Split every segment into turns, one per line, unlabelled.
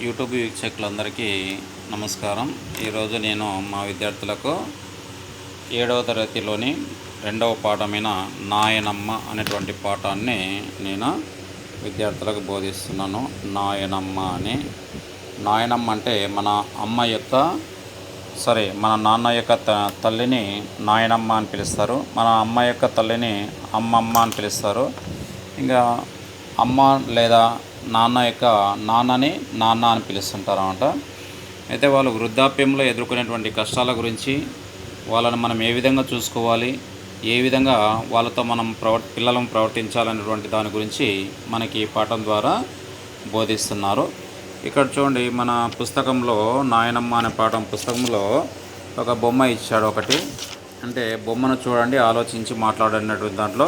YouTube వీక్షకులందరికీ నమస్కారం. ఈరోజు నేను మా విద్యార్థులకు ఏడవ తరగతిలోని రెండవ పాఠమైన నాయనమ్మ అనేటువంటి పాఠాన్ని నేను విద్యార్థులకు బోధిస్తున్నాను. నాయనమ్మ అని. నాయనమ్మ అంటే మన అమ్మ యొక్క సరే మన నాన్న యొక్క త తల్లిని నాయనమ్మ అని పిలుస్తారు. మన అమ్మ యొక్క తల్లిని అమ్మమ్మ అని పిలుస్తారు. ఇంకా అమ్మ లేదా నాన్న యొక్క నాన్నని నాన్న అని పిలుస్తుంటారు అయితే వాళ్ళు వృద్ధాప్యంలో ఎదుర్కొనేటువంటి కష్టాల గురించి వాళ్ళని మనం ఏ విధంగా చూసుకోవాలి ఏ విధంగా వాళ్ళతో మనం ప్రవర్ పిల్లలను ప్రవర్తించాలనేటువంటి దాని గురించి మనకి ఈ పాఠం ద్వారా బోధిస్తున్నారు. ఇక్కడ చూడండి మన పుస్తకంలో నాయనమ్మ అనే పాఠం పుస్తకంలో ఒక బొమ్మ ఇచ్చాడు ఒకటి. అంటే బొమ్మను చూడండి ఆలోచించి మాట్లాడినటువంటి దాంట్లో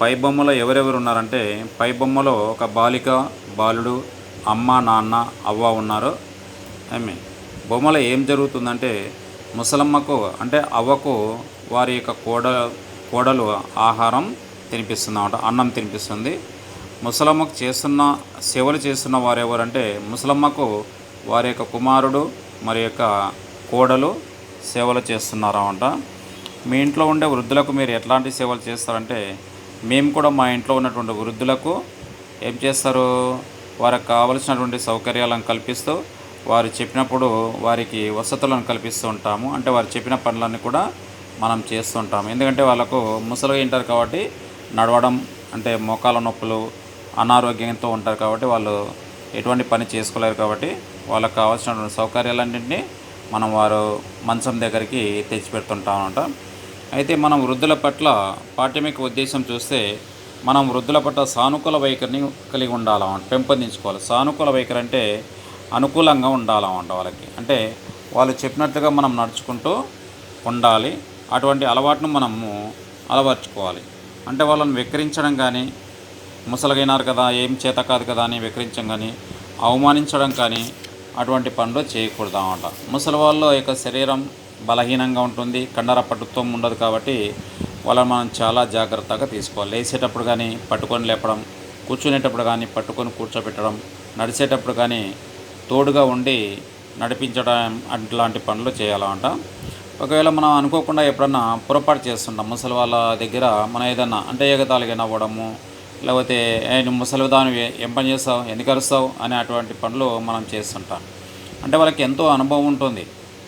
పై బొమ్మలో ఎవరెవరు ఉన్నారంటే పై బొమ్మలో ఒక బాలిక బాలుడు అమ్మ నాన్న అవ్వ ఉన్నారు ఐ మీన్ బొమ్మలో ఏం జరుగుతుందంటే ముసలమ్మకు అంటే అవ్వకు వారి యొక్క కోడ కోడలు ఆహారం తినిపిస్తుందన్నమాట అన్నం తినిపిస్తుంది. ముసలమ్మకు చేస్తున్న సేవలు చేస్తున్న వారు ఎవరంటే ముసలమ్మకు వారి యొక్క కుమారుడు మరి యొక్క కోడలు సేవలు చేస్తున్నారన్నమాట. మీ ఇంట్లో ఉండే వృద్ధులకు మీరు ఎట్లాంటి సేవలు చేస్తారంటే మేము కూడా మా ఇంట్లో ఉన్నటువంటి వృద్ధులకు ఏం చేస్తారు వారికి కావలసినటువంటి సౌకర్యాలను కల్పిస్తూ వారు చెప్పినప్పుడు వారికి వసతులను కల్పిస్తూ ఉంటాము. అంటే వారు చెప్పిన పనులన్నీ కూడా మనం చేస్తుంటాము ఎందుకంటే వాళ్ళకు ముసలిగా ఉంటారు కాబట్టి నడవడం అంటే మోకాల నొప్పులు అనారోగ్యంతో ఉంటారు కాబట్టి వాళ్ళు ఎటువంటి పని చేసుకోలేరు కాబట్టి వాళ్ళకి కావాల్సినటువంటి సౌకర్యాలన్నింటినీ మనం వారు మంచం దగ్గరికి తెచ్చిపెడుతుంటామన్నమాట. అయితే మనం వృద్ధుల పట్ల పాఠ్యమిక ఉద్దేశం చూస్తే మనం వృద్ధుల పట్ల సానుకూల వైఖరిని కలిగి ఉండాలన్నమాట పెంపొందించుకోవాలి. సానుకూల వైఖరి అంటే అనుకూలంగా ఉండాలన్నమాట వాళ్ళకి. అంటే వాళ్ళు చెప్పినట్టుగా మనం నడుచుకుంటూ ఉండాలి. అటువంటి అలవాటును మనము అలవర్చుకోవాలి. అంటే వాళ్ళని వెక్కిరించడం కానీ ముసలిగైనారు కదా ఏం చేత కాదు కదా అని వెక్కిరించడం కానీ అవమానించడం కానీ అటువంటి పనులు చేయకూడదు అన్నమాట ముసలి వాళ్ళ యొక్క శరీరం బలహీనంగా ఉంటుంది. కండర పట్టుత్వం ఉండదు కాబట్టి వాళ్ళని మనం చాలా జాగ్రత్తగా తీసుకోవాలి. లేచేటప్పుడు కానీ పట్టుకొని లేపడం కూర్చునేటప్పుడు కానీ పట్టుకొని కూర్చోబెట్టడం నడిచేటప్పుడు కానీ తోడుగా ఉండి నడిపించడం అట్లాంటి పనులు చేయాలంట. ఒకవేళ మనం అనుకోకుండా ఎప్పుడన్నా పొరపాటు చేస్తుంటాం ముసలి వాళ్ళ దగ్గర మనం ఏదన్నా అంటే ఏకతాళిగా నవ్వడము లేకపోతే ఆయన నువ్వు ముసలి దాని ఏం పని చేస్తావు? ఎందుకు అరుస్తావు? అనే అటువంటి పనులు మనం చేస్తుంటాం. అంటే వాళ్ళకి ఎంతో అనుభవం ఉంటుంది.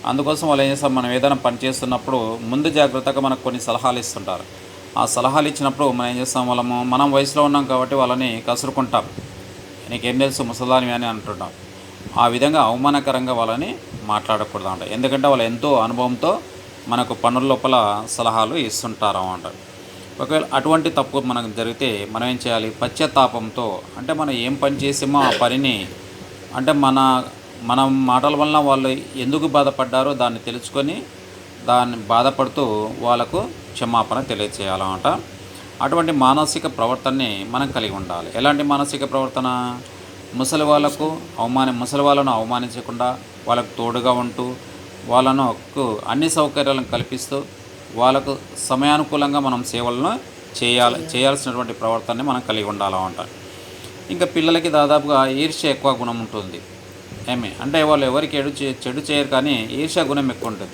అందుకోసం వాళ్ళు ఏం చేస్తారు? మనం ఏదైనా పని చేస్తున్నప్పుడు ముందు జాగ్రత్తగా మనకు కొన్ని సలహాలు ఇస్తుంటారు. ఆ సలహాలు ఇచ్చినప్పుడు మనం ఏం చేస్తాం? వాళ్ళము మనం వయసులో ఉన్నాం కాబట్టి వాళ్ళని కసురుకుంటాం. నీకేం తెలుసు? ముసలాని అని అంటుంటాం. ఆ విధంగా అవమానకరంగా వాళ్ళని మాట్లాడకూడదు అంట ఎందుకంటే వాళ్ళు ఎంతో అనుభవంతో మనకు పనుల లోపల సలహాలు ఇస్తుంటారు అన్నమాట. ఒకవేళ అటువంటి తప్పు మనకు జరిగితే మనం ఏం చేయాలి? పశ్చాత్తాపంతో అంటే మనం ఏం పని చేసామో ఆ పనిని అంటే మన మన మాటల వలన వాళ్ళు ఎందుకు బాధపడ్డారో దాన్ని తెలుసుకొని దాన్ని బాధపడుతూ వాళ్ళకు క్షమాపణ తెలియచేయాలన్నమాట. అటువంటి మానసిక ప్రవర్తనని మనం కలిగి ఉండాలి. ఎలాంటి మానసిక ప్రవర్తన? ముసలి వాళ్ళకు అవమాని ముసలి వాళ్ళను అవమానించకుండా వాళ్ళకు తోడుగా ఉంటూ వాళ్ళను అన్ని సౌకర్యాలను కల్పిస్తూ వాళ్ళకు సమయానుకూలంగా మనం సేవలను చేయాలి చేయాల్సినటువంటి ప్రవర్తనని మనం కలిగి ఉండాలన్నమాట. ఇంకా పిల్లలకి దాదాపుగా ఈర్ష్య ఎక్కువ గుణం ఉంటుంది. ఏమి? అంటే వాళ్ళు ఎవరికి ఎడు చే- చెడు చేయరు కానీ ఈర్ష్య గుణం ఎక్కువ ఉంటుంది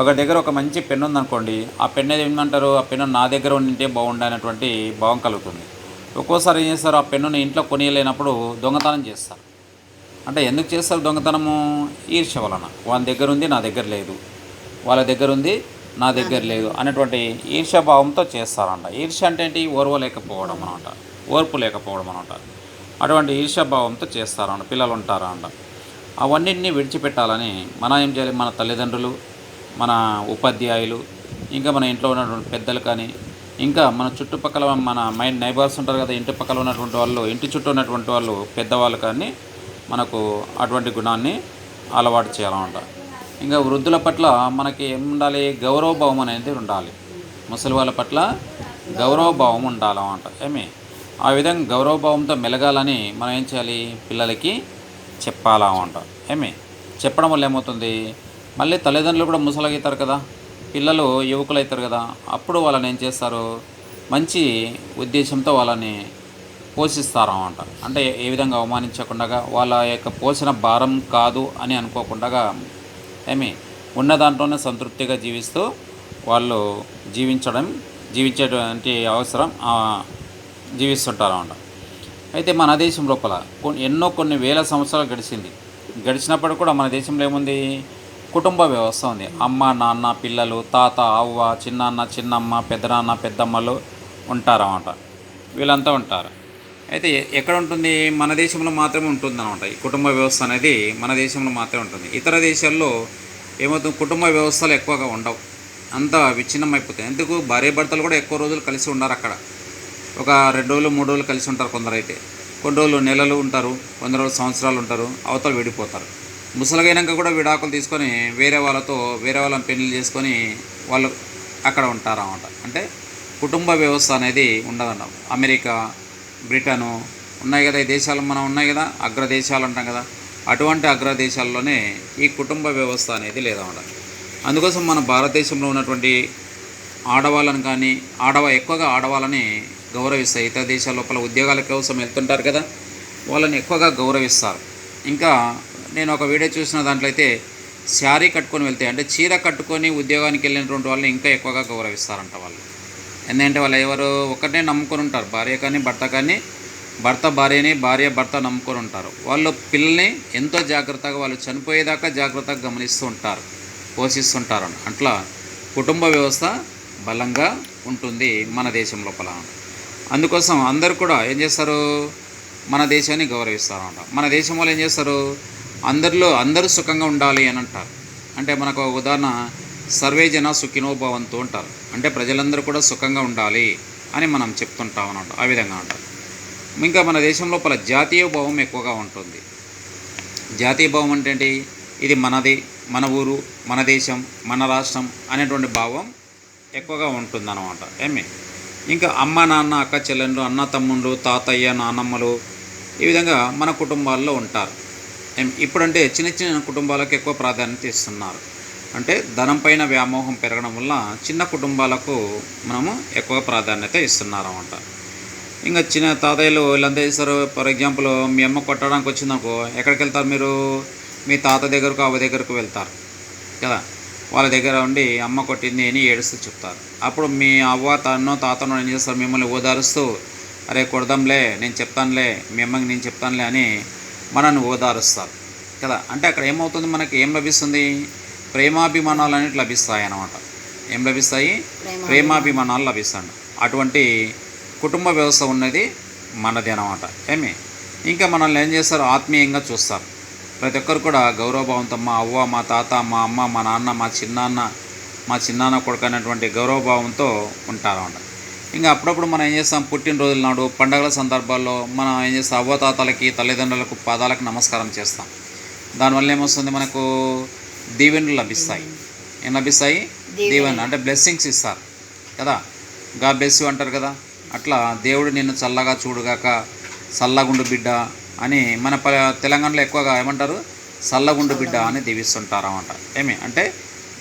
ఒక దగ్గర ఒక మంచి పెన్ను ఉందనుకోండి ఆ పెన్ను ఏమంటారు ఆ పెన్ను నా దగ్గర ఉంటే బాగుండే అనేటువంటి భావం కలుగుతుంది. ఒక్కోసారి ఏం చేస్తారు? ఆ పెన్నుని ఇంట్లో కొనియలేనప్పుడు దొంగతనం చేస్తారు. అంటే ఎందుకు చేస్తారు దొంగతనము? ఈర్ష్య వలన. వాళ్ళ దగ్గర ఉంది నా దగ్గర లేదు. వాళ్ళ దగ్గర ఉంది నా దగ్గర లేదు అనేటువంటి ఈర్ష్య భావంతో చేస్తారంట. ఈర్ష్య అంటే ఏంటి? ఓర్వలేకపోవడం అనమాట ఓర్పు లేకపోవడం అనమాట అటువంటి ఈర్ష్య భావంతో చేస్తారంట. పిల్లలు ఉంటారంట అవన్నింటినీ విడిచిపెట్టాలని మనం ఏం చేయాలి? మన తల్లిదండ్రులు మన ఉపాధ్యాయులు ఇంకా మన ఇంట్లో ఉన్నటువంటి పెద్దలు కానీ ఇంకా మన చుట్టుపక్కల మన మైండ్ నైబర్స్ ఉంటారు కదా ఇంటి పక్కల ఉన్నటువంటి వాళ్ళు ఇంటి చుట్టూ ఉన్నటువంటి వాళ్ళు పెద్దవాళ్ళు కానీ మనకు అటువంటి గుణాన్ని అలవాటు చేయాలన్నమాట. ఇంకా వృద్ధుల పట్ల మనకి ఏం ఉండాలి గౌరవభావం అనేది ఉండాలి. ముసలి వాళ్ళ పట్ల గౌరవభావం ఉండాలన్నమాట. ఏమి? ఆ విధంగా గౌరవభావంతో మెలగాలని మనం ఏం చేయాలి? పిల్లలకి చెప్పాలా చెప్పాలన్నమాట ఏమి? చెప్పడం వల్ల ఏమవుతుంది? మళ్ళీ తల్లిదండ్రులు కూడా ముసలవుతారు కదా? పిల్లలు యువకులు అవుతారు కదా? అప్పుడు వాళ్ళని ఏం చేస్తారు? మంచి ఉద్దేశంతో వాళ్ళని పోషిస్తారన్నమాట అంటే ఏ విధంగా అవమానించకుండా వాళ్ళ యొక్క పోషణ భారం కాదు అని అనుకోకుండా ఏమి? ఉన్న దాంట్లోనే సంతృప్తిగా జీవిస్తూ వాళ్ళు జీవించడం జీవించేటువంటి అవసరం జీవిస్తుంటారు అన్నమాట అయితే మన దేశం లోపల కొన్ని ఎన్నో కొన్ని వేల సంవత్సరాలు గడిచింది. గడిచినప్పుడు కూడా మన దేశంలో ఏముంది? కుటుంబ వ్యవస్థ ఉంది. అమ్మ నాన్న పిల్లలు తాత అవ్వ చిన్నాన్న చిన్నమ్మ పెద్దనాన్న పెద్దమ్మలు ఉంటారన్నమాట. వీళ్ళంతా ఉంటారు. అయితే ఎక్కడ ఉంటుంది? మన దేశంలో మాత్రమే ఉంటుంది అనమాట ఈ కుటుంబ వ్యవస్థ అనేది మన దేశంలో మాత్రమే ఉంటుంది. ఇతర దేశాల్లో ఏమవుతుంది? కుటుంబ వ్యవస్థలు ఎక్కువగా ఉండవు. అంతా విచ్ఛిన్నం అయిపోతాయి ఎందుకు? భార్య భర్తలు కూడా ఎక్కువ రోజులు కలిసి ఉండరు అక్కడ ఒక రెండు రోజులు మూడు రోజులు కలిసి ఉంటారు కొందరైతే. కొన్ని రోజులు నెలలు ఉంటారు కొందరు రోజులు సంవత్సరాలు ఉంటారు అవతల విడిపోతారు. ముసలిగైనాక కూడా విడాకులు తీసుకొని వేరే వాళ్ళతో వేరే వాళ్ళని పెళ్ళి చేసుకొని వాళ్ళు అక్కడ ఉంటారు అన్నమాట అంటే కుటుంబ వ్యవస్థ అనేది ఉండదన్న అమెరికా బ్రిటను ఉన్నాయి కదా ఈ దేశాలు మనం ఉన్నాయి కదా అగ్రదేశాలు అంటాం కదా అటువంటి అగ్రదేశాల్లోనే ఈ కుటుంబ వ్యవస్థ అనేది లేదన్నమాట. అందుకోసం మన భారతదేశంలో ఉన్నటువంటి ఆడవాళ్ళని కానీ ఆడవ ఎక్కువగా ఆడవాళ్ళని గౌరవిస్తాయి ఇతర దేశాల లోపల ఉద్యోగాల కోసం వెళ్తుంటారు కదా వాళ్ళని ఎక్కువగా గౌరవిస్తారు. ఇంకా నేను ఒక వీడియో చూసిన దాంట్లో అయితే శారీ కట్టుకొని వెళ్తే అంటే చీర కట్టుకొని ఉద్యోగానికి వెళ్ళినటువంటి వాళ్ళని ఇంకా ఎక్కువగా గౌరవిస్తారంట వాళ్ళు. ఎందుకంటే వాళ్ళు ఎవరు ఒకటే నమ్ముకొని ఉంటారు. భార్య కానీ భర్త కానీ భర్త భార్యని భార్య భర్త నమ్ముకొని ఉంటారు. వాళ్ళు పిల్లల్ని ఎంతో జాగ్రత్తగా వాళ్ళు చనిపోయేదాకా జాగ్రత్తగా గమనిస్తూ ఉంటారు పోషిస్తుంటారు. అట్లా కుటుంబ వ్యవస్థ బలంగా ఉంటుంది మన దేశం లోపల. అందుకోసం అందరూ కూడా ఏం చేస్తారు? మన దేశాన్ని గౌరవిస్తారు అన్నమాట మన దేశం వాళ్ళు ఏం చేస్తారు? అందరిలో అందరూ సుఖంగా ఉండాలి అని అంటారు. అంటే మనకు ఉదాహరణ సర్వే జన సుఖినోభావంతో ఉంటారు అంటారు. అంటే ప్రజలందరూ కూడా సుఖంగా ఉండాలి అని మనం చెప్తుంటాం అనమాట ఆ విధంగా అంటారు. ఇంకా మన దేశం లోపల జాతీయ భావం ఎక్కువగా ఉంటుంది. జాతీయ భావం అంటే ఏంటి? ఇది మనది మన ఊరు మన దేశం మన రాష్ట్రం అనేటువంటి భావం ఎక్కువగా ఉంటుందన్నమాట. ఏమి? ఇంకా అమ్మ నాన్న అక్క చెల్లెళ్ళు అన్న తమ్ముళ్ళు తాతయ్య నానమ్మలు ఈ విధంగా మన కుటుంబాల్లో ఉంటారు. ఇప్పుడంటే చిన్న చిన్న కుటుంబాలకు ఎక్కువ ప్రాధాన్యత ఇస్తున్నారు. అంటే ధనం పైన వ్యామోహం పెరగడం వల్ల చిన్న కుటుంబాలకు మనము ఎక్కువ ప్రాధాన్యత ఇస్తున్నారు అనమాట ఇంకా చిన్న తాతయ్యలు వీళ్ళంతా చేస్తారు ఫర్ ఎగ్జాంపుల్ మీ అమ్మ కొట్టడానికి వచ్చిందనుకో ఎక్కడికి వెళ్తారు మీరు? మీ తాత దగ్గరకు అవ్వ దగ్గరకు వెళ్తారు. కదా? వాళ్ళ దగ్గర ఉండి అమ్మ కొట్టింది అని ఏడుస్తూ చెప్తారు. అప్పుడు మీ అవ్వ తన్నో తాతనో ఏం చేస్తారు? మిమ్మల్ని ఓదారుస్తూ అరే కొడదాంలే నేను చెప్తానులే మీ అమ్మకి నేను చెప్తానులే అని మనల్ని ఓదారుస్తారు. కదా? అంటే అక్కడ ఏమవుతుంది? మనకి ఏం లభిస్తుంది? ప్రేమాభిమానాలు అనేవి లభిస్తాయి అన్నమాట ఏం లభిస్తాయి? ప్రేమాభిమానాలు. లభిస్తాయి అటువంటి కుటుంబ వ్యవస్థ ఉన్నది మనది అన్నమాట. ఏమి? ఇంకా మనల్ని ఏం చేస్తారు? ఆత్మీయంగా చూస్తారు. ప్రతి ఒక్కరు కూడా గౌరవభావంతో మా అవ్వ మా తాత మా అమ్మ మా నాన్న మా చిన్నాన్న మా చిన్నాన్న కొడుకు అనేటువంటి గౌరవభావంతో ఉంటారన్నమాట ఇంకా అప్పుడప్పుడు మనం ఏం చేస్తాం? పుట్టినరోజుల నాడు పండగల సందర్భాల్లో మనం ఏం చేస్తాం? అవ్వ తాతలకి తల్లిదండ్రులకు పాదాలకు నమస్కారం చేస్తాం. దానివల్ల ఏమొస్తుంది? మనకు దీవెనలు లభిస్తాయి. ఏం లభిస్తాయి? దీవెన అంటే బ్లెస్సింగ్స్ ఇస్తారు. కదా? గా బ్లెస్ అంటారు కదా? అట్లా దేవుడు నిన్ను చల్లగా చూడుగాక చల్లగుండు బిడ్డ అని మన ప తెలంగాణలో ఎక్కువగా ఏమంటారు? చల్లగుండు బిడ్డ అని దీవిస్తుంటారు అన్నమాట ఏమి? అంటే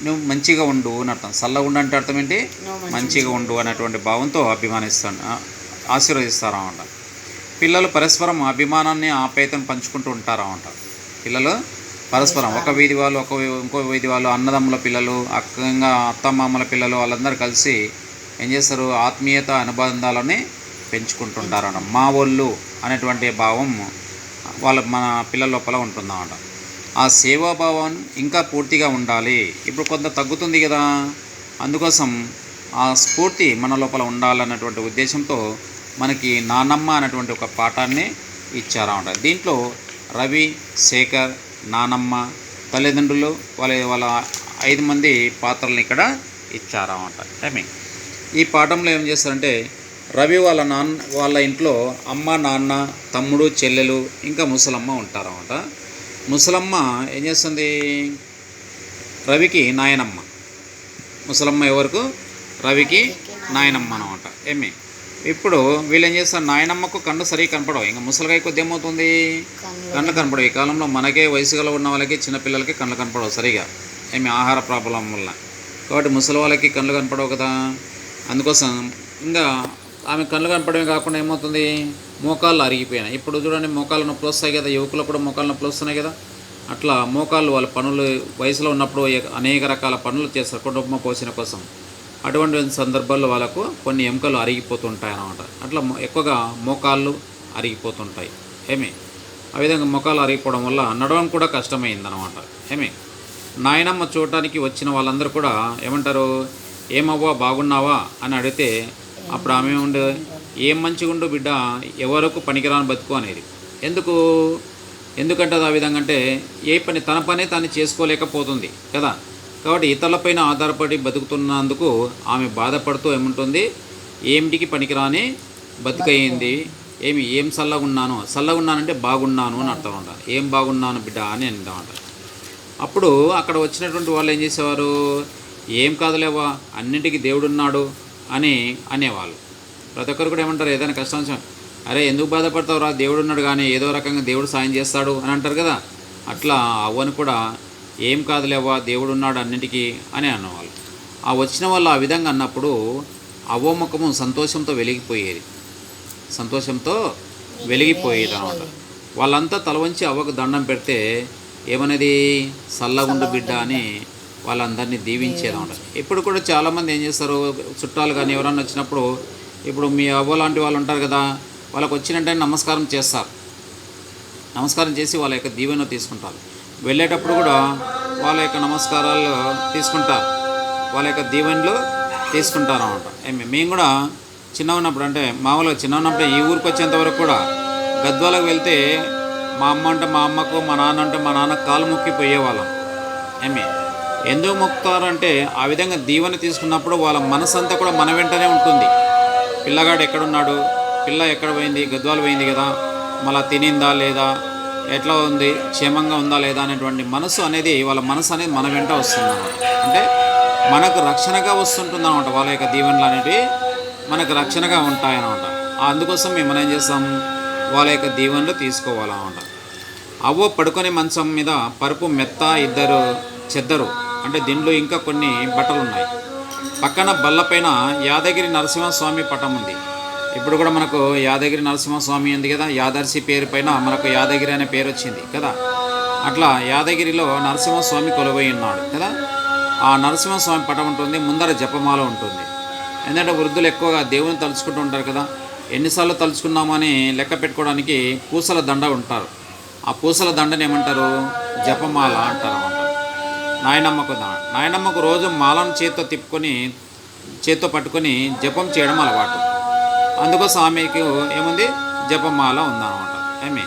నువ్వు మంచిగా ఉండు అని అర్థం. చల్లగుండు అంటే అర్థం ఏంటి? మంచిగా ఉండు అనేటువంటి భావంతో అభిమానిస్తాను. ఆశీర్వదిస్తారు అన్నమాట పిల్లలు పరస్పరం అభిమానాన్ని ఆప్యాయతను పంచుకుంటూ ఉంటారు అన్నమాట పిల్లలు పరస్పరం. ఒక వీధి వాళ్ళు ఒక ఇంకో వీధి వాళ్ళు అన్నదమ్ముల పిల్లలు అక్కంగా అత్తమామల పిల్లలు వాళ్ళందరూ కలిసి ఏం చేస్తారు? ఆత్మీయత అనుబంధాలని పెంచుకుంటుంటారు అన్నమాట మా వాళ్ళు అనేటువంటి భావం వాళ్ళ మన పిల్లల లోపల ఉంటుందన్నమాట. ఆ సేవాభావం ఇంకా పూర్తిగా ఉండాలి. ఇప్పుడు కొంత తగ్గుతుంది కదా. అందుకోసం ఆ స్ఫూర్తి మన లోపల ఉండాలన్నటువంటి ఉద్దేశంతో మనకి నానమ్మ అనేటువంటి ఒక పాఠాన్ని ఇచ్చారన్నమాట. దీంట్లో రవి శేఖర్ నానమ్మ తల్లిదండ్రులు వాళ్ళ వాళ్ళ ఐదు మంది పాత్రలను ఇక్కడ ఇచ్చారన్నమాట. ఐ మీన్ ఈ పాఠంలో ఏం చేస్తారంటే రవి వాళ్ళ నాన్న వాళ్ళ ఇంట్లో అమ్మ నాన్న తమ్ముడు చెల్లెలు ఇంకా ముసలమ్మ ఉంటారన్నమాట. ముసలమ్మ ఏం చేస్తుంది? రవికి నాయనమ్మ. ముసలమ్మ ఎవరికి? రవికి నాయనమ్మ అనమాట ఏమి? ఇప్పుడు వీళ్ళు ఏం చేస్తారు? నాయనమ్మకు కళ్ళు సరిగా కనపడవు. ఇంకా ముసలిగా కొద్ది ఏమవుతుంది? కళ్ళు కనపడవు. ఈ కాలంలో మనకే వయసు గల ఉన్న వాళ్ళకి చిన్నపిల్లలకి కళ్ళు కనపడవు సరిగా. ఏమి? ఆహార ప్రాబ్లం వల్ల. కాబట్టి ముసలి వాళ్ళకి కళ్ళు కనపడవు కదా. అందుకోసం ఇంకా ఆమె కళ్ళు కనపడమే కాకుండా ఏమవుతుంది? మోకాళ్ళు అరిగిపోయినాయి. ఇప్పుడు చూడండి మోకాళ్ళు నొప్పులు వస్తాయి కదా యువకులకు కూడా మోకాళ్ళు నొప్పులు వస్తున్నాయి కదా. అట్లా మోకాళ్ళు వాళ్ళ పనులు వయసులో ఉన్నప్పుడు అనేక రకాల పనులు చేస్తారు కుటుంబ పోషణ కోసం. అటువంటి సందర్భాల్లో వాళ్ళకు కొన్ని ఎముకలు అరిగిపోతుంటాయి అన్నమాట అట్లా ఎక్కువగా మోకాళ్ళు అరిగిపోతుంటాయి. ఏమి? ఆ విధంగా మొక్కలు అరిగిపోవడం వల్ల నడవడం కూడా కష్టమైందనమాట ఏమి? నాయనమ్మ చూడటానికి వచ్చిన వాళ్ళందరూ కూడా ఏమంటారు? ఏమవ్వా బాగున్నావా? అని అడిగితే అప్పుడు ఆమె ఉండే ఏం మంచిగుండు బిడ్డ ఎవరకు పనికిరాని బతుకు అనేది. ఎందుకు? ఎందుకంటే అది ఆ విధంగా అంటే ఏ పని తన పనే తను చేసుకోలేకపోతుంది కదా? కాబట్టి ఇతరులపైన ఆధారపడి బతుకుతున్నందుకు ఆమె బాధపడుతూ ఏముంటుంది? ఏమిటికి పనికిరాని బతుకయింది? ఏమి ఏం చల్లగా ఉన్నాను చల్లగా ఉన్నానంటే బాగున్నాను అని అర్థం అంట ఏం బాగున్నాను బిడ్డ అని అంటామంట అప్పుడు అక్కడ వచ్చినటువంటి వాళ్ళు ఏం చేసేవారు? ఏం కాదులేవా అన్నింటికి దేవుడున్నాడు అని అనేవాళ్ళు. ప్రతి ఒక్కరు కూడా ఏమంటారు ఏదైనా కష్టం అరే ఎందుకు బాధపడతావురా దేవుడు ఉన్నాడు కానీ ఏదో రకంగా దేవుడు సాయం చేస్తాడు అని అంటారు కదా. అట్లా అవ్వను కూడా ఏం కాదులేవా దేవుడు ఉన్నాడు అన్నింటికి అని అనేవాళ్ళు ఆ వచ్చిన వాళ్ళు ఆ విధంగా అన్నప్పుడు అవ్వ ముఖము సంతోషంతో వెలిగిపోయేది. సంతోషంతో వెలిగిపోయేది అనమాట వాళ్ళంతా తల వంచి అవ్వకు దండం పెడితే ఏమనేది? సల్లగుండు బిడ్డ అని వాళ్ళందరినీ దీవించేది అనమాట ఇప్పుడు కూడా చాలామంది ఏం చేస్తారు? చుట్టాలు కానీ ఎవరన్నా వచ్చినప్పుడు ఇప్పుడు మీ అవ్వ లాంటి వాళ్ళు ఉంటారు కదా వాళ్ళకి వచ్చినట్టే నమస్కారం చేస్తారు. నమస్కారం చేసి వాళ్ళ యొక్క దీవెన తీసుకుంటారు. వెళ్ళేటప్పుడు కూడా వాళ్ళ యొక్క నమస్కారాలు తీసుకుంటారు. వాళ్ళ యొక్క దీవెనలు తీసుకుంటారు అనమాట మేము కూడా చిన్న ఉన్నప్పుడు అంటే మామూలుగా చిన్న ఉన్నప్పుడు ఈ ఊరికి వచ్చేంత వరకు కూడా గద్వాలకు వెళ్తే మా అమ్మ అంటే మా అమ్మకు మా నాన్న అంటే మా నాన్న కాలు మొక్కి పోయేవాళ్ళం. ఏమి? ఎందుకు మొక్కుతారంటే ఆ విధంగా దీవెన తీసుకున్నప్పుడు వాళ్ళ మనసంతా కూడా మన వెంటనే ఉంటుంది. పిల్లగాడు ఎక్కడున్నాడు? పిల్ల ఎక్కడ పోయింది? గద్వాలు పోయింది కదా. మళ్ళా తినిందా లేదా? ఎట్లా ఉంది? క్షేమంగా ఉందా లేదా అనేటువంటి మనసు అనేది వాళ్ళ మనసు అనేది మన వెంట వస్తుంది అంటే మనకు రక్షణగా వస్తుంటుంది అనమాట వాళ్ళ యొక్క దీవెనలు అనేవి మనకు రక్షణగా ఉంటాయన్నమాట. అందుకోసం మేము ఏం చేస్తాం? వాళ్ళ యొక్క దీవెనలు తీసుకోవాలన్నమాట. అవ్వ పడుకునే మంచం మీద పరుపు మెత్త ఇద్దరు చెద్దరు. అంటే దీనిలో ఇంకా కొన్ని బట్టలు ఉన్నాయి పక్కన బల్లపైన యాదగిరి నరసింహస్వామి పటం ఉంది. ఇప్పుడు కూడా మనకు యాదగిరి నరసింహస్వామి ఉంది కదా? యాదర్శి పేరు పైన మనకు యాదగిరి అనే పేరు వచ్చింది కదా? అట్లా యాదగిరిలో నరసింహస్వామి కొలువై ఉన్నాడు కదా? ఆ నరసింహస్వామి పటం ఉంటుంది ముందర జపమాల ఉంటుంది. ఎందుకంటే వృద్ధులు ఎక్కువగా దేవుని తలుచుకుంటూ ఉంటారు కదా? ఎన్నిసార్లు తలుచుకున్నామని లెక్క పెట్టుకోవడానికి పూసల దండ ఉంటారు. ఆ పూసల దండని ఏమంటారు? జపమాల అంటారు అన్నమాట. నాయనమ్మకు నాయనమ్మకు రోజు మాలను చేత్తో తిప్పుకొని చేత్తో పట్టుకొని జపం చేయడం అలవాటు. అందుకోసం ఆమెకు ఏముంది? జపమాల ఉందన్నమాట. ఏమి?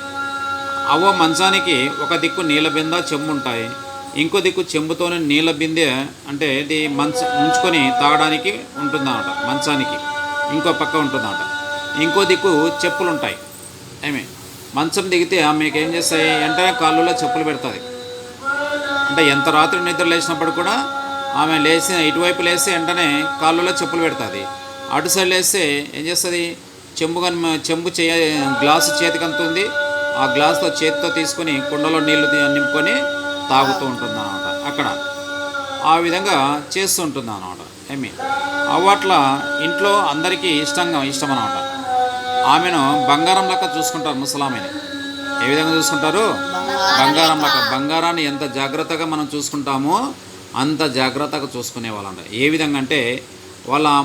అవ్వ మంచానికి ఒక దిక్కు నీళ్ళ బింద చెంబు ఉంటాయి. ఇంకో దిక్కు చెంబుతోనే నీళ్ళ బిందె అంటే ఇది మంచ ఉంచుకొని తాగడానికి ఉంటుందన్నమాట మంచానికి. ఇంకో పక్క ఉంటుందన్నమాట. ఇంకో దిక్కు చెప్పులు ఉంటాయి ఏమి? మంచం దిగితే ఆమెకి ఏం చేస్తాయి? వెంటనే కాళ్ళలో చెప్పులు పెడుతుంది. అంటే ఎంత రాత్రి నిద్ర లేచినప్పుడు కూడా ఆమె లేచి ఇటువైపు లేస్తే వెంటనే కాళ్ళలో చెప్పులు పెడుతుంది. అటు సైడ్ లేస్తే ఏం చేస్తుంది? చెంబు కను చెంబు చేయ గ్లాసు చేతికి అందుతుంది ఆ గ్లాస్తో చేతితో తీసుకొని కుండలో నీళ్ళు నింపుకొని తాగుతూ ఉంటుంది అనమాట అక్కడ ఆ విధంగా చేస్తూ ఉంటుంది అనమాట ఏమి అవ్వట్ల ఇంట్లో అందరికీ ఇష్టంగా ఇష్టం అనమాట ఆమెను బంగారం లెక్క చూసుకుంటారు ముసలామెని. ఏ విధంగా చూసుకుంటారు? బంగారం లెక్క బంగారాన్ని ఎంత జాగ్రత్తగా మనం చూసుకుంటామో అంత జాగ్రత్తగా చూసుకునే వాళ్ళంట. ఏ విధంగా అంటే వాళ్ళ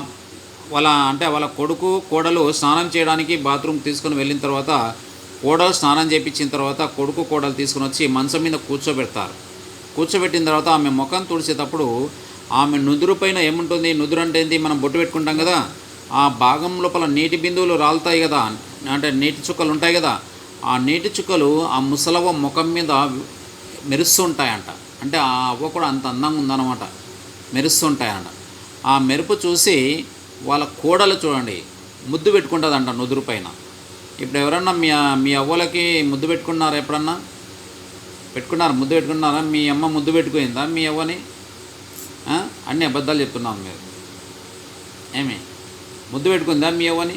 వాళ్ళ అంటే వాళ్ళ కొడుకు కోడలు స్నానం చేయడానికి బాత్రూమ్ తీసుకుని వెళ్ళిన తర్వాత కోడలు స్నానం చేయించిన తర్వాత కొడుకు కోడలు తీసుకుని వచ్చి మంచం మీద కూర్చోబెడతారు. కూర్చోబెట్టిన తర్వాత ఆమె ముఖం తుడిచేటప్పుడు ఆమె నుదురు పైన ఏముంటుంది? నుదురు అంటే ఏంది? మనం బొట్టు పెట్టుకుంటాం కదా. ఆ భాగం లోపల నీటి బిందువులు రాలుతాయి కదా. అంటే నీటి చుక్కలు ఉంటాయి కదా. ఆ నీటి చుక్కలు ఆ ముసలవ్వ ముఖం మీద మెరుస్తుంటాయంట. అంటే ఆ అవ్వ కూడా అంత అందంగా ఉందన్నమాట. మెరుస్తుంటాయంట. ఆ మెరుపు చూసి వాళ్ళ కోడలు చూడండి ముద్దు పెట్టుకుంటుందంట నుదురు పైన. ఇప్పుడు ఎవరన్నా మీ మీ అవ్వలకి ముద్దు పెట్టుకున్నారా ఎప్పుడన్నా? పెట్టుకున్నారు? ముద్దు పెట్టుకున్నారా? మీ అమ్మ ముద్దు పెట్టుకుందా మీ అవ్వని? అన్ని అబద్ధాలు చెప్తున్నాం మీరు ఏమి? ముద్దు పెట్టుకుందా మీ అవ్వని?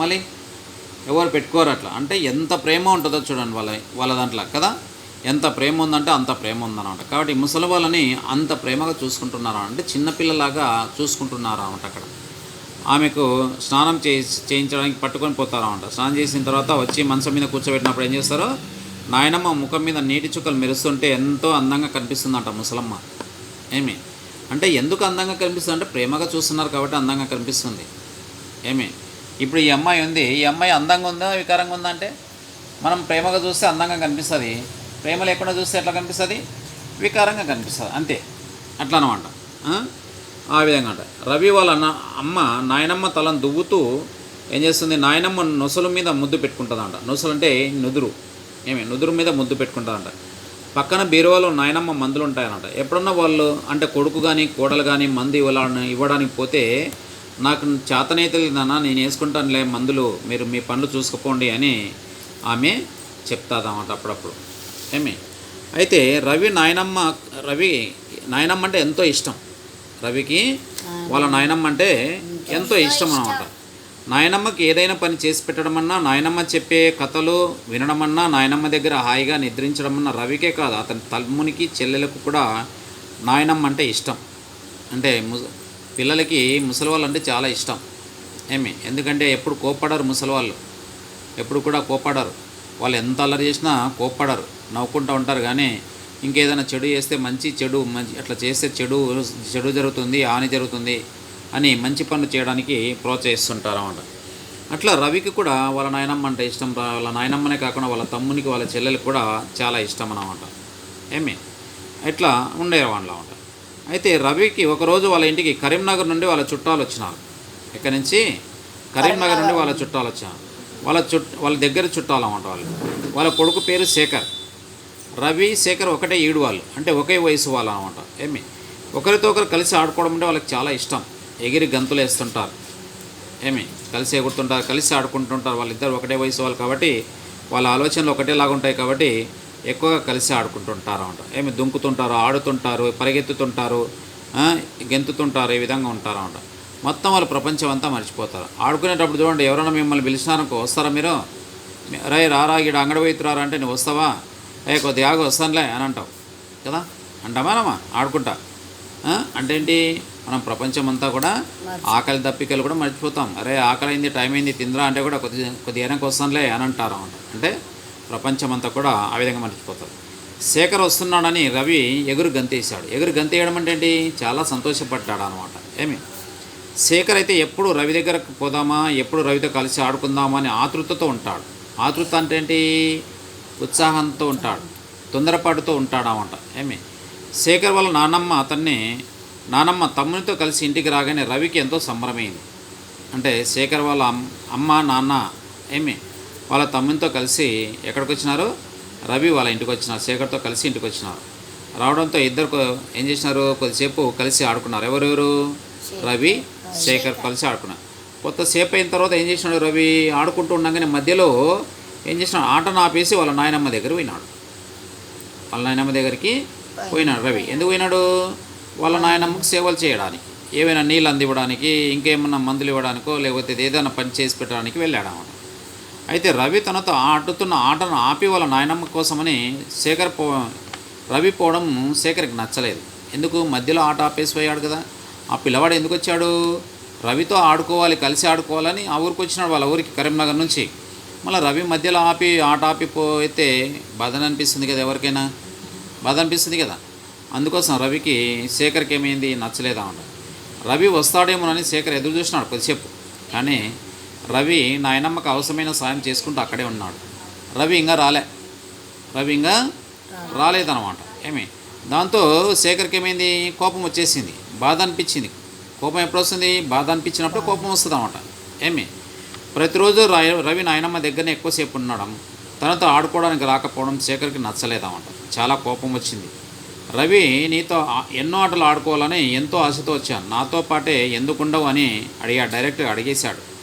మళ్ళీ? ఎవరు పెట్టుకోరు అట్లా. అంటే ఎంత ప్రేమ ఉంటుందో చూడండి వాళ్ళ వాళ్ళ దాంట్లో కదా? ఎంత ప్రేమ ఉందంటే అంత ప్రేమ ఉందన్నమాట. కాబట్టి ముసలి వాళ్ళని అంత ప్రేమగా చూసుకుంటున్నారు అంటే చిన్నపిల్లలాగా చూసుకుంటున్నారు అనమాట అక్కడ. ఆమెకు స్నానం చేసి చేయించడానికి పట్టుకొని పోతారన్నమాట స్నానం చేసిన తర్వాత వచ్చి మంచం మీద కూర్చోబెట్టినప్పుడు ఏం చేస్తారో? నాయనమ్మ ముఖం మీద నీటి చుక్కలు మెరుస్తుంటే ఎంతో అందంగా కనిపిస్తుందంట ముసలమ్మ. ఏమి? అంటే ఎందుకు అందంగా కనిపిస్తుంది అంటే ప్రేమగా చూస్తున్నారు కాబట్టి అందంగా కనిపిస్తుంది. ఏమి? ఇప్పుడు ఈ అమ్మాయి ఉంది ఈ అమ్మాయి అందంగా ఉందా వికారంగా ఉందా అంటే మనం ప్రేమగా చూస్తే అందంగా కనిపిస్తుంది ప్రేమ లేకుండా చూస్తే ఎట్లా కనిపిస్తుంది? వికారంగా కనిపిస్తుంది అంతే. అట్లా అనమాట ఆ? విధంగా అంట. రవి వాళ్ళ అమ్మ నాయనమ్మ తలను దువ్వుతూ ఏం చేస్తుంది? నాయనమ్మ నొసలు మీద ముద్దు పెట్టుకుంటుందంట. నొసలు అంటే నుదురు. ఏమి? నుదురు మీద ముద్దు పెట్టుకుంటుందంట. పక్కన బీరువాలో నాయనమ్మ మందులు ఉంటాయన్నమాట ఎప్పుడన్నా వాళ్ళు అంటే కొడుకు కానీ కోడలు కానీ మందు ఇవ్వాలని ఇవ్వడానికి పోతే నాకు చేతనైతే లేదన్నా నేను వేసుకుంటానులే మందులు మీరు మీ పనులు చూసుకుపోండి అని ఆమె చెప్తాదన్నమాట అప్పుడప్పుడు. ఏమి? అయితే రవి నాయనమ్మ రవి నాయనమ్మ అంటే ఎంతో ఇష్టం. రవికి వాళ్ళ నాయనమ్మ అంటే ఎంతో ఇష్టం. అన్నమాట నాయనమ్మకి ఏదైనా పని చేసి పెట్టడమన్నా నాయనమ్మ చెప్పే కథలు వినడమన్నా నాయనమ్మ దగ్గర హాయిగా నిద్రించడమన్నా రవికే కాదు అతని తమ్మునికి చెల్లెలకు కూడా నాయనమ్మ అంటే ఇష్టం. అంటే ము పిల్లలకి ముసలి వాళ్ళు అంటే చాలా ఇష్టం. ఏమి? ఎందుకంటే ఎప్పుడు కోప్పడరు ముసలి వాళ్ళు ఎప్పుడు కూడా కోప్పడరు. వాళ్ళు ఎంత అల్లరి చేసినా కోప్పడరు. నవ్వుకుంటూ ఉంటారు కానీ ఇంకేదైనా చెడు చేస్తే మంచి చెడు మంచి అట్లా చేస్తే చెడు చెడు జరుగుతుంది హాని జరుగుతుంది అని మంచి పనులు చేయడానికి ప్రోత్సహిస్తుంటారు అన్నమాట అట్లా రవికి కూడా వాళ్ళ నాయనమ్మ అంటే ఇష్టం రా- వాళ్ళ నాయనమ్మనే కాకుండా వాళ్ళ తమ్మునికి వాళ్ళ చెల్లెలకు కూడా చాలా ఇష్టం అన్నమాట. ఏమి? ఇట్లా ఉండేవాళ్ళు అన్నమాట అయితే రవికి ఒకరోజు వాళ్ళ ఇంటికి కరీంనగర్ నుండి వాళ్ళ చుట్టాలు వచ్చినారు. ఇక్కడి నుంచి? కరీంనగర్ నుండి వాళ్ళ చుట్టాలు వచ్చినారు. వాళ్ళ చుట్ వాళ్ళ దగ్గర చుట్టాలు అన్నమాట వాళ్ళు. వాళ్ళ కొడుకు పేరు శేఖర్. రవి శేఖర్ ఒకటే ఈడు వాళ్ళు అంటే ఒకే వయసు వాళ్ళు అనమాట ఏమి? ఒకరితో ఒకరు కలిసి ఆడుకోవడం అంటే వాళ్ళకి చాలా ఇష్టం. ఎగిరి గంతులు వేస్తుంటారు. ఏమి? కలిసి ఎగురుతుంటారు కలిసి ఆడుకుంటుంటారు వాళ్ళిద్దరు ఒకటే వయసు వాళ్ళు కాబట్టి వాళ్ళ ఆలోచనలు ఒకటేలాగా ఉంటాయి కాబట్టి ఎక్కువగా కలిసి ఆడుకుంటుంటారు అనమాట ఏమి దుంకుతుంటారు ఆడుతుంటారు పరిగెత్తుతుంటారు గెంతుతుంటారు ఈ విధంగా ఉంటారు అనమాట మొత్తం వాళ్ళు ప్రపంచం అంతా మర్చిపోతారు. ఆడుకునేటప్పుడు చూడండి ఎవరైనా మిమ్మల్ని పిలిచినారనుకో వస్తారా మీరు? రే రారా ఈడ అంగడి పోయితురారా అంటే నువ్వు వస్తావా? ఏ కొద్దిగా ఆగు వస్తానులే అని అంటావు. కదా? అంటామానమ్మా ఆడుకుంటా? అంటే ఏంటి? మనం ప్రపంచం అంతా కూడా ఆకలి దప్పికలు కూడా మర్చిపోతాం. అరే ఆకలి అయింది టైం అయింది తిందిరా అంటే కూడా కొద్ది కొద్ది వెనక్కి వస్తానులే అని అంటారు అంటే ప్రపంచం అంతా కూడా ఆ విధంగా మర్చిపోతారు. శేఖర్ వస్తున్నాడని రవి ఎగురు గంతేశాడు. ఎగురు గంతేయడం అంటే ఏంటి? చాలా సంతోషపడ్డాడు అనమాట ఏమి? శేఖర్ అయితే ఎప్పుడు రవి దగ్గరకు పోదామా? ఎప్పుడు రవితో కలిసి ఆడుకుందామా అని ఆతృతతో ఉంటాడు. ఆతృత అంటే ఏంటి? ఉత్సాహంతో ఉంటాడు. తొందరపాటుతో ఉంటాడు అనమాట ఏమి? శేఖర్ వాళ్ళ నానమ్మ అతన్ని నానమ్మ తమ్మునితో కలిసి ఇంటికి రాగానే రవికి ఎంతో సంబరమైంది అంటే శేఖర్ వాళ్ళ అమ్- అమ్మ నాన్న ఏమి? వాళ్ళ తమ్మునితో కలిసి ఎక్కడికి వచ్చినారు రవి వాళ్ళ ఇంటికి వచ్చినారు శేఖర్తో కలిసి ఇంటికి వచ్చినారు రావడంతో ఇద్దరు ఏం చేసినారు? కొద్దిసేపు కలిసి ఆడుకున్నారు. ఎవరెవరు? రవి శేఖర్ కలిసి ఆడుకున్నారు. కొత్తసేపు అయిన తర్వాత ఏం చేసినాడు రవి? ఆడుకుంటూ ఉండగానే మధ్యలో ఏం చేసినాడు? ఆటను ఆపేసి వాళ్ళ నాయనమ్మ దగ్గర పోయినాడు. వాళ్ళ నాయనమ్మ దగ్గరికి పోయినాడు రవి. ఎందుకు పోయినాడు? వాళ్ళ నాయనమ్మకు సేవలు చేయడానికి. ఏవైనా నీళ్ళు అందివ్వడానికి ఇంకేమన్నా మందులు ఇవ్వడానికో లేకపోతే ఏదైనా పని చేసి పెట్టడానికి వెళ్ళాడు అయితే రవి తనతో ఆడుతున్న ఆటను ఆపి వాళ్ళ నాయనమ్మ కోసమని శేఖర్ పో రవి పోవడం శేఖర్కి నచ్చలేదు. ఎందుకు? మధ్యలో ఆట ఆపేసి పోయాడు కదా. ఆ పిల్లవాడు ఎందుకు వచ్చాడు? రవితో ఆడుకోవాలి కలిసి ఆడుకోవాలని ఆ ఊరికి వచ్చినాడు వాళ్ళ ఊరికి కరీంనగర్ నుంచి. మళ్ళీ రవి మధ్యలో ఆపి ఆట ఆపిపోయితే పోతే బాధ అనిపిస్తుంది కదా ఎవరికైనా? బాధ అనిపిస్తుంది కదా. అందుకోసం రవికి శేఖర్కి ఏమైంది? నచ్చలేదు అంట. రవి వస్తాడేమోనని శేఖర్ ఎదురు చూసినాడు కొద్దిసేపు. కానీ రవి నాయనమ్మకు అవసరమైన సాయం చేసుకుంటూ అక్కడే ఉన్నాడు. రవి ఇంకా రాలే. రవి ఇంకా రాలేదన్నమాట. ఏమి? దాంతో శేఖర్కి ఏమైంది? కోపం వచ్చేసింది. బాధ అనిపించింది. కోపం ఎప్పుడు వస్తుంది? బాధ అనిపించినప్పుడు కోపం వస్తుంది అనమాట ఏమి? ప్రతిరోజు రవి నాయనమ్మ దగ్గరనే ఎక్కువసేపు ఉండడం తనతో ఆడుకోవడానికి రాకపోవడం శేఖర్కి నచ్చలేదన్నమాట. చాలా కోపం వచ్చింది. రవి నీతో ఎన్నో ఆటలు ఆడుకోవాలని ఎంతో ఆశతో వచ్చాను. నాతో పాటే ఎందుకు ఉండవు అని అడిగా డైరెక్ట్గా అడిగేశాడు.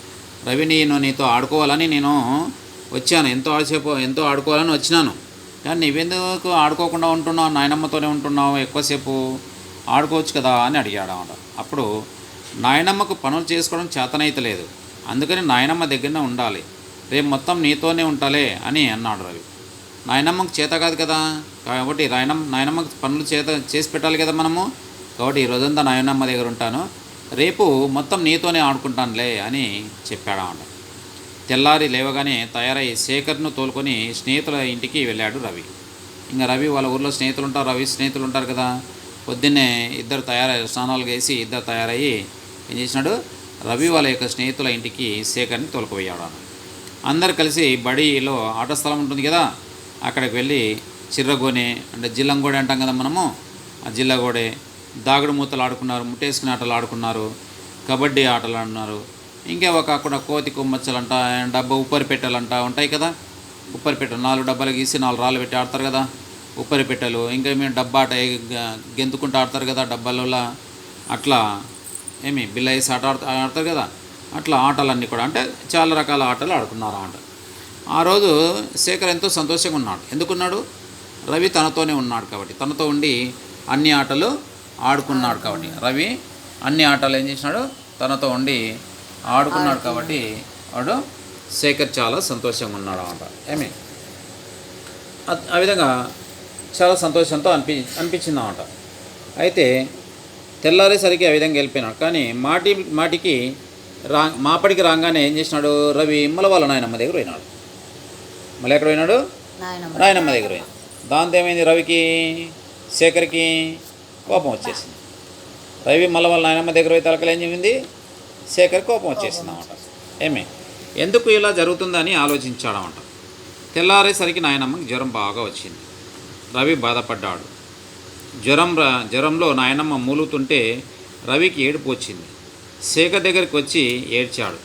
రవి నేను నీతో ఆడుకోవాలని నేను వచ్చాను. ఎంతో ఆడసేపు ఎంతో ఆడుకోవాలని వచ్చినాను. కానీ నువ్వెందుకు ఆడుకోకుండా ఉంటున్నావు? నాయనమ్మతోనే ఉంటున్నావు. ఎక్కువసేపు ఆడుకోవచ్చు కదా అని అడిగాడు అన్నమాట అప్పుడు నాయనమ్మకు పనులు చేసుకోవడం చేతనైతే లేదు. అందుకని నాయనమ్మ దగ్గరనే ఉండాలి. రేపు మొత్తం నీతోనే ఉంటాలే అని అన్నాడు రవి. నాయనమ్మకు చేత కాదు కదా? కాబట్టి నాయనమ్మ నాయనమ్మకు పనులు చేత చేసి పెట్టాలి కదా మనము? కాబట్టి ఈ రోజంతా నాయనమ్మ దగ్గర ఉంటాను. రేపు మొత్తం నీతోనే ఆడుకుంటానులే అని చెప్పాడన్నమాట తెల్లారి లేవగానే తయారై శేఖర్ను తోలుకొని స్నేహితుల ఇంటికి వెళ్ళాడు రవి. ఇంకా రవి వాళ్ళ ఊర్లో స్నేహితులు ఉంటారు రవి స్నేహితులు ఉంటారు కదా. పొద్దున్నే ఇద్దరు తయారై స్నానాలు వేసి ఇద్దరు తయారయ్యి ఏం చేసినాడు? రవి వాళ్ళ యొక్క స్నేహితుల ఇంటికి శేఖర్ని తోలుకుపోయాడు అందరు కలిసి బడిలో ఆట స్థలం ఉంటుంది కదా అక్కడికి వెళ్ళి చిర్రగోనె అంటే జిల్లంగోడె అంటాం కదా మనము ఆ జిల్లగోడే దాగుడు మూతలు ఆడుకున్నారు ముట్టేసుకునే ఆటలు ఆడుకున్నారు కబడ్డీ ఆటలు ఆడున్నారు ఇంకా ఒక అక్కడ కోతి కొమ్మచ్చలంట డబ్బా ఉప్పరి పెట్టెలంట ఉంటాయి కదా? ఉప్పరి పెట్టెలు నాలుగు డబ్బాలు గీసి నాలుగు రాళ్ళు పెట్టి ఆడతారు కదా? ఉప్పరి పెట్టెలు ఇంకా మేము డబ్బా ఆట గ- గెంతుకుంటూ ఆడతారు కదా డబ్బాలలో? అట్లా ఏమి బిల్ల వేసి ఆట ఆడతారు కదా? అట్లా ఆటలన్నీ కూడా అంటే చాలా రకాల ఆటలు ఆడుకున్నారు ఆట. ఆ రోజు శేఖర్ ఎంతో సంతోషంగా ఉన్నాడు. ఎందుకున్నాడు? రవి తనతోనే ఉన్నాడు కాబట్టి తనతో ఉండి అన్ని ఆటలు ఆడుకున్నాడు కాబట్టి. రవి అన్ని ఆటలు ఏం చేసినాడు? తనతో ఉండి ఆడుకున్నాడు కాబట్టి వాడు శేఖర్ చాలా సంతోషంగా ఉన్నాడు అన్నమాట. ఏమి? ఆ- విధంగా చాలా సంతోషంతో అనిపి అనిపించింది అన్నమాట. అయితే తెల్లారేసరికి ఆ విధంగా వెళ్ళిపోయినాడు. కానీ మాటి మాటికి రా మాపడికి రాగానే ఏం చేసినాడు? రవి ఇమ్మల వాళ్ళ నాయనమ్మ దగ్గర పోయినాడు. మళ్ళీ ఎక్కడ పోయినాడు?
నాయనమ్మ
దగ్గర పోయింది దాంతో ఏమైంది రవికి? శేఖర్కి? కోపం వచ్చేసింది. రవి మళ్ళీ వాళ్ళ నాయనమ్మ దగ్గర పోయి తలకలు ఏం చెప్పింది? శేఖర్ కోపం వచ్చేసింది అనమాట ఏమే? ఎందుకు ఇలా జరుగుతుందని ఆలోచించాడన్నమాట తెల్లారేసరికి నాయనమ్మకి జ్వరం బాగా వచ్చింది. రవి బాధపడ్డాడు. జ్వరం జ్వరంలో నాయనమ్మ మూలుతుంటే రవికి ఏడుపు వచ్చింది. శేఖర్ దగ్గరికి వచ్చి ఏడ్చాడు.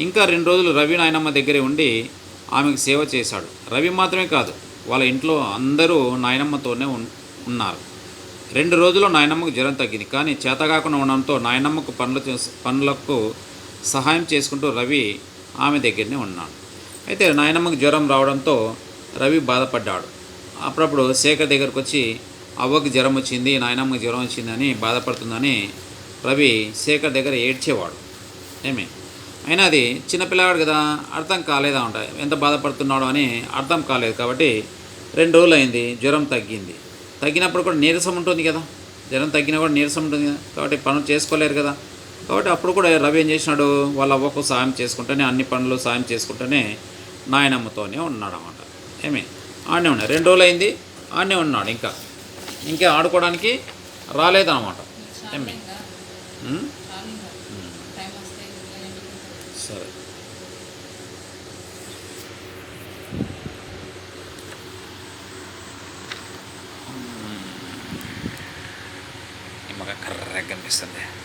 ఇంకా రెండు రోజులు రవి నాయనమ్మ దగ్గరే ఉండి ఆమెకు సేవ చేశాడు. రవి మాత్రమే కాదు వాళ్ళ ఇంట్లో అందరూ నాయనమ్మతోనే ఉన్నారు. రెండు రోజుల్లో నాయనమ్మకు జ్వరం తగ్గింది. కానీ చేతగాకుండా ఉండడంతో నాయనమ్మకు పనులు పనులకు సహాయం చేసుకుంటూ రవి ఆమె దగ్గరనే ఉన్నాడు. అయితే నాయనమ్మకు జ్వరం రావడంతో రవి బాధపడ్డాడు. అప్పుడప్పుడు శేఖర్ దగ్గరకు వచ్చి అవ్వకు జ్వరం వచ్చింది నాయనమ్మకి జ్వరం వచ్చిందని బాధపడుతుందని రవి శేఖర్ దగ్గర ఏడ్చేవాడు. ఏమి? అయినా అది చిన్నపిల్లవాడు కదా అర్థం కాలేదా ఉంటాయి ఎంత బాధపడుతున్నాడో అని అర్థం కాలేదు కాబట్టి రెండు రోజులు అయింది జ్వరం తగ్గింది. తగ్గినప్పుడు కూడా నీరసం ఉంటుంది కదా. జ్వరం తగ్గినా కూడా నీరసం ఉంటుంది కదా. కాబట్టి పనులు చేసుకోలేరు కదా. కాబట్టి అప్పుడు కూడా రవి ఏం చేసినాడు? వాళ్ళ అవ్వకు సాయం చేసుకుంటూనే అన్ని పనులు సాయం చేసుకుంటూనే నాయనమ్మతోనే ఉన్నాడు అన్నమాట. ఏమి? ఆడనే ఉన్నాడు. రెండు రోజులు అయింది ఆడనే ఉన్నాడు ఇంకా. ఇంకా ఆడుకోవడానికి రాలేదన్నమాట. ఏమి ఉం? సరే ఈ మగ కర్రగా కనిపిస్తుంది